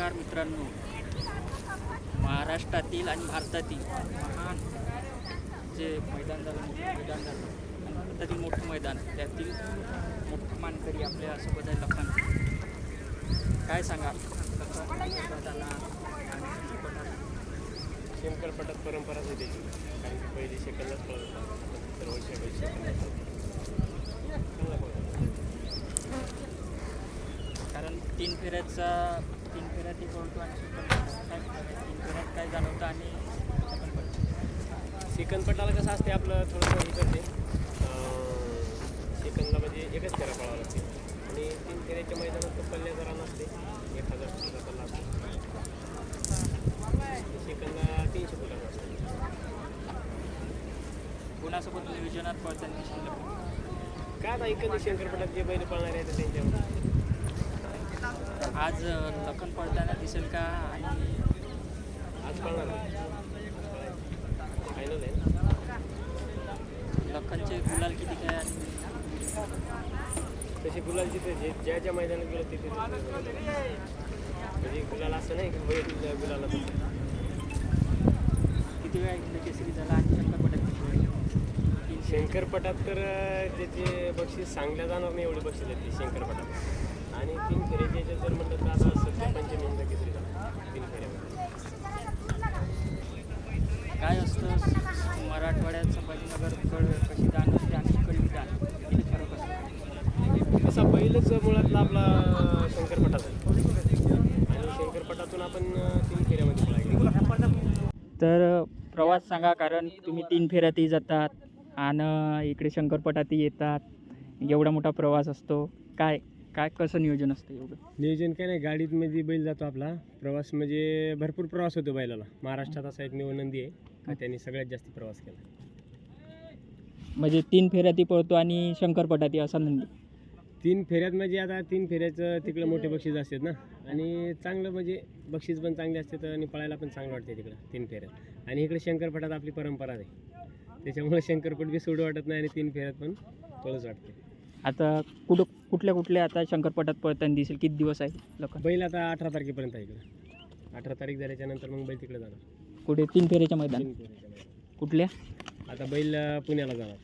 नमस्कार मित्रांनो. महाराष्ट्रातील आणि भारतातील महान जे मैदान झालं मोठं मैदान झालं आणि भारतातील मोठं मैदान त्यातील मोठं मानकरी आपल्यासोबत आहे लखन. काय सांगा शेमकल पटक पटाला. शेमकरपटात परंपराच आहे त्याची कारण की पहिली सेकंदच पळत सर्व शेवटी सेकंद चांगला पळत कारण तीन फेऱ्याचा तीन फेऱ्यातही पळतो आणि second फेऱ्यात काय तीन फेऱ्यात काय जाणवतं आणि फेऱ्यात. सेकंदपटाला कसं असते आपलं थोडंसं हे करते. सेकंदला म्हणजे एकच फेरा पळावा लागते. आणि तीन फेऱ्याच्या मैदानात तो पल्ल्या जरा नसते. एक हजार फुटाचा पल्ला असतो सेकंदला तीनशे फुटाचा असतो कोणासोबत नियोजनात पळताना काय आता इकडे शंकरपटात जे बैल पळणार आहेत त्यांच्यावर. आज लखन पळताना दिसेल का? आणि आज फायनल आहे लखनचे गुलाल किती काय आणि तसे गुलाल जिथे जे ज्या ज्या मैदानात गेलं तिथे म्हणजे गुलाल असं नाही की बैल गुलाला किती वेळा इकडे केसरी झाला आणि शंकरपटात किती वेळा तीनशे शंकरपटात तर त्याचे बक्षीस सांगल्या जाणार नाही एवढे बक्षीस आहेत ते शंकरपटात. आणि तीन फेऱ्याचे जर म्हटलं तर आता सध्या पंचमीला किती झाला तीन फेऱ्यामध्ये. काय असतं मराठवाड्यात संभाजीनगरकड कशी दान असते आणि इकडे दान? फरक असतो. तसा पहिलंच मुळातला आपला शंकरपटात आहे. आणि शंकरपटातून आपण तीन फेऱ्यामध्ये तर प्रवास सांगा कारण तुम्ही तीन फेऱ्यातही जातात. आणि इकडे शंकरपटातही येतात. एवढा मोठा प्रवास असतो. काय काय कसं नियोजन असतं एवढं? नियोजन काय नाही गाडीत मध्ये बैल जातो आपला. प्रवास म्हणजे भरपूर प्रवास होतो बैलाला. महाराष्ट्रात असा एक निवनंदी आहे. का त्यांनी सगळ्यात जास्त प्रवास केला. म्हणजे तीन फेऱ्यातही पळतो आणि शंकरपटातही असा नंदी तीन फेऱ्यात म्हणजे आता तीन फेऱ्याचं तिकडं मोठे बक्षीस असतात ना. आणि चांगलं म्हणजे बक्षीस पण चांगले असतात आणि पळायला पण चांगलं वाटते तिकडं तीन फेऱ्यात. आणि इकडे शंकरपटात आपली परंपरा आहे. त्याच्यामुळे शंकरपट बी सोडू वाटत नाही आणि तीन फेऱ्यात पण पळच वाटते. आता कुठं कुठल्या कुठल्या आता शंकरपटात पळताना दिसेल? किती दिवस आहे लखन बैल आता अठरा तारखेपर्यंत आहे इकडं. अठरा तारीख झाल्याच्यानंतर मग बैल तिकडे जाणार. कुठे? तीन फेऱ्याच्या मैदान तीन फेऱ्याच्या नंतर. कुठल्या? आता बैल पुण्याला जाणार.